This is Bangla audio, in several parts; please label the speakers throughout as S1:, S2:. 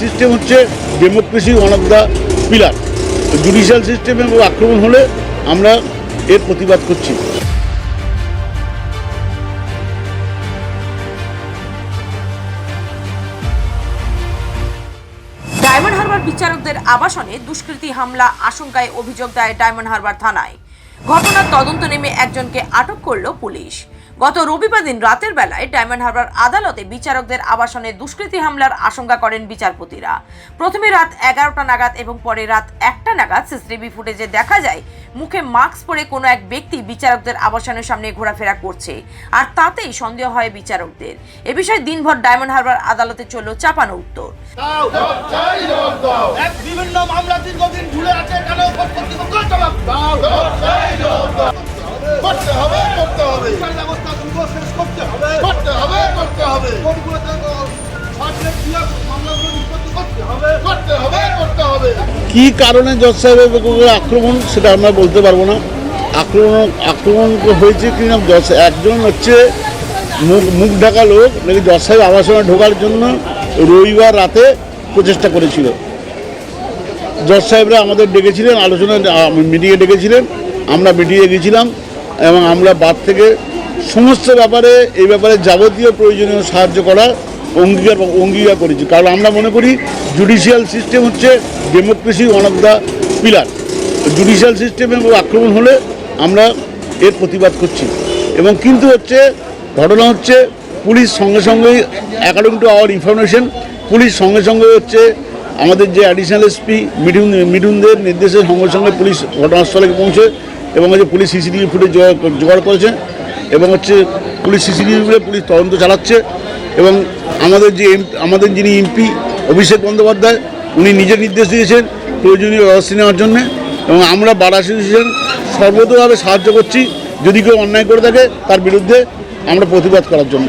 S1: সিস্টেম হচ্ছে democracy one of the pillar judicial সিস্টেমে আক্রমণ হলে আমরা এর প্রতিবাদ করছি।
S2: ডায়মন্ড হারবার বিচারকদের আবাসনে দুষ্কৃতী হামলা আশঙ্কায় অভিযোগ দেয় ডায়মন্ড হারবার থানায়। ঘটনার তদন্ত নেমে একজনকে আটক করল পুলিশ। গত রবিবার দিন রাতের বেলায় ডায়মন্ড হারবার আদালতে বিচারকদের আবাসনে দুষ্কৃতী হামলার আশঙ্কা করেন বিচারপতিরা। প্রথমে রাত এগারোটা নাগাদ এবং পরে রাত একটা নাগাদ সিসিটিভি ফুটেজে দেখা যায়, মুখে মাস্ক পরে কোনো এক ব্যক্তি বিচারকদের আবাসনের সামনে ঘোরাফেরা করছে, আর তাতেই সন্দেহ হয় বিচারকদের। এ বিষয়ে দিনভর ডায়মন্ড হারবার আদালতে চলল চাপানো উত্তর।
S3: করতে হবে করতে হবে।
S1: কি কারণে জজ উপরে আক্রমণ, সেটা আমরা বলতে পারব না। আক্রমণ আক্রমণ হয়েছে কি না? জজ, একজন হচ্ছে মুখ মুখ ঢাকা লোক, নাকি জজ সাহেব আবাসনে ঢোকার জন্য রবিবার রাতে প্রচেষ্টা করেছিল। জজ সাহেবরা আমাদের ডেকেছিলেন, আলোচনা মিটিংয়ে ডেকেছিলেন, আমরা মিটিংয়ে গেছিলাম। এবং আমরা বাদ থেকে সমস্ত ব্যাপারে, এই ব্যাপারে যাবতীয় প্রয়োজনীয় সাহায্য করা অঙ্গীকার অঙ্গীকার করেছি। কারণ আমরা মনে করি জুডিশিয়াল সিস্টেম হচ্ছে democracy one of the pillar judicial সিস্টেমে আক্রমণ হলে আমরা এর প্রতিবাদ করছি। এবং কিন্তু হচ্ছে, ঘটনা হচ্ছে, পুলিশ সঙ্গে সঙ্গেই according to our information police সঙ্গে সঙ্গে হচ্ছে, আমাদের যে অ্যাডিশনাল এসপি মিঠুন, মিঠুনদের নির্দেশের সঙ্গে সঙ্গে পুলিশ ঘটনাস্থলে পৌঁছে এবং হচ্ছে পুলিশ সিসিটিভি ফুটেজ জোগাড় করেছে এবং হচ্ছে পুলিশ সিসিটিভিগুলো পুলিশ তদন্ত চালাচ্ছে এবং আমাদের যে আমাদের যিনি এমপি অভিষেক বন্দ্যোপাধ্যায়, উনি নিজের নির্দেশ দিয়েছেন প্রয়োজনীয় ব্যবস্থা নেওয়ার জন্য এবং আমরা বার অ্যাসোসিয়েশন সর্বতভাবে সাহায্য করছি। যদি কেউ অন্যায় করে থাকে, তার বিরুদ্ধে আমরা প্রতিবাদ করার জন্য।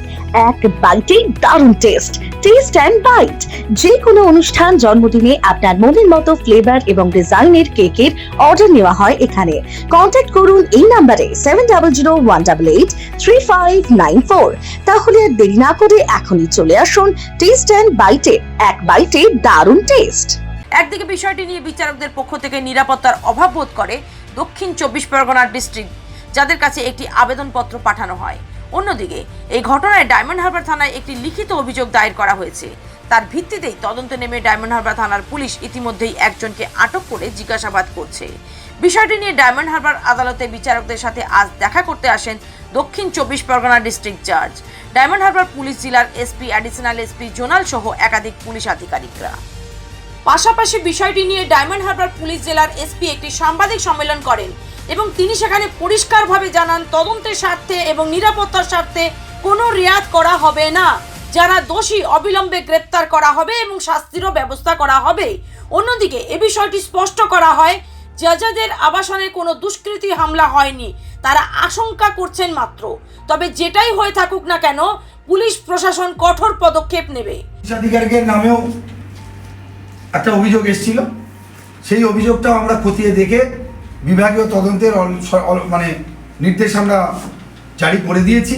S4: এক বাইটে দারুণ টেস্ট টেস্ট অ্যান্ড বাইট যে কোনো অনুষ্ঠান, জন্মদিনে আপনার মনের মতো ফ্লেভার এবং ডিজাইনের কেকের অর্ডার নেওয়া হয় এখানে। কন্ট্যাক্ট করুন এই নাম্বারে seven double zero one double eight three five nine four তাহলে আর দেরি না করে এখনই চলে আসুন টেস্ট অ্যান্ড বাইটে এক বাইটে দারুণ টেস্ট
S2: একদিকে বিষয়টি নিয়ে বিচারকদের পক্ষ থেকে নিরাপত্তার অভাব বোধ করে দক্ষিণ চব্বিশ পরগনার ডিস্ট্রিক্ট যাদের কাছে একটি আবেদনপত্র পাঠানো হয়। অন্যদিকে, এই ঘটনায় ডায়মন্ড হারবার থানায় একটি লিখিত অভিযোগ দায়ের করা হয়েছে। তার ভিত্তিতেই তদন্তে নেমে ডায়মন্ড হারবার থানার পুলিশ ইতিমধ্যেই একজনকে আটক করে জিজ্ঞাসাবাদ করছে। বিষয়টি নিয়ে ডায়মন্ড হারবার আদালতে বিচারকদের সাথে আজ দেখা করতে আসেন দক্ষিণ চব্বিশ পরগনা ডিস্ট্রিক্ট জাজ। ডায়মন্ড হারবার পুলিশ জেলার এসপি অ্যাডিশনাল এসপি জোনাল সহ একাধিক পুলিশ আধিকারিকরা। পাশাপাশি বিষয়টি নিয়ে ডায়মন্ড হারবার পুলিশ জেলার এসপি একটি সাংবাদিক সম্মেলন করেন। এবং তিনি সেখানে পরিষ্কারভাবে জানান, তদন্তের স্বার্থে এবং নিরাপত্তার স্বার্থে কোনো রেয়াত করা হবে না। যারা দোষী অবিলম্বে গ্রেপ্তার করা হবে এবং শাস্তিরও ব্যবস্থা করা হবে। অন্যদিকে এ বিষয়টি স্পষ্ট করা হয়, জাজাদের আবাসনে কোনো দুষ্কৃতী হামলা হয়নি। তারা আশঙ্কা করছেন মাত্র। তবে যেটাই হয়ে থাকুক না কেন, পুলিশ প্রশাসন কঠোর পদক্ষেপ নেবে।
S5: নামেও একটা অভিযোগ এসেছিল। সেই অভিযোগটা আমরা খতিয়ে দেখে বিভাগীয় তদন্তের মানে নির্দেশ আমরা জারি করে দিয়েছি।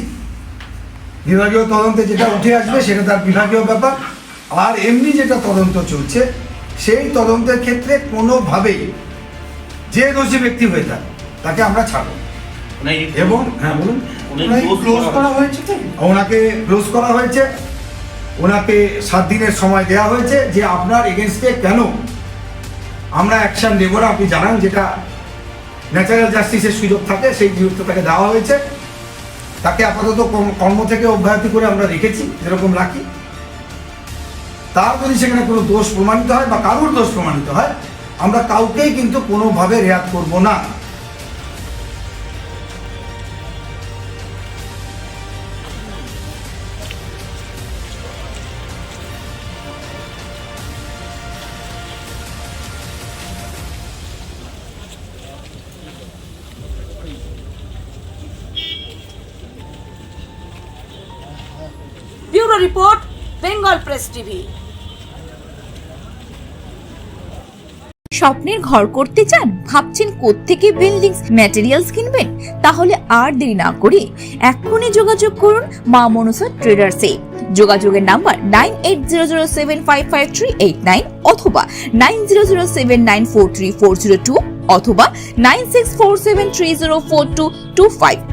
S5: বিভাগীয় তদন্তে যেটা উঠে আসবে সেটা তার বিভাগীয় ব্যাপার। আর এমনি যেটা তদন্ত চলছে সেই তদন্তের ক্ষেত্রে কোনোভাবেই যে দোষী ব্যক্তি হয়ে থাকে তাকে আমরা ছাড়ব। এবং হ্যাঁ বলুন।
S6: ক্লোজ করা হয়েছে?
S5: ওনাকে ক্লোজ করা হয়েছে। ওনাকে সাত দিনের সময় দেওয়া হয়েছে যে আপনার এগেনস্টে কেন আমরা অ্যাকশন নেব না আপনি জানান যেটা ন্যাচারাল জাস্টিসের সুযোগ থাকে, সেই সুযোগটা তাকে দেওয়া হয়েছে। তাকে আপাতত কর্ম- থেকে অব্যাহতি করে আমরা রেখেছি, যেরকম রাখি। তার যদি সেখানে কোনো দোষ প্রমাণিত হয় বা কারোর দোষ প্রমাণিত হয়, আমরা কাউকেই কিন্তু কোনোভাবে রেয়াত করব না।
S2: Local press TV.
S7: স্বপ্নের ঘর করতে চান, ভাবছেন কোত্থেকে বিল্ডিংস ম্যাটেরিয়ালস কিনবেন? তাহলে আর দেরি না করে এক্ষুনি যোগাযোগ করুন মা মনসা ট্রেডার্সে যোগাযোগের number nine eight zero zero seven five five three eight nine অথবা nine zero zero seven nine four three four zero two অথবা nine six four seven three zero four two two five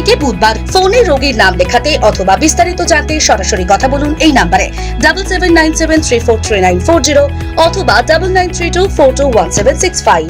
S4: থেকে বুধবার ফোনে রোগীর নাম লেখাতে অথবা বিস্তারিত জানতে সরাসরি কথা বলুন এই নাম্বারে। Double seven nine seven three four three nine four zero অথবা double nine three two four two one seven six five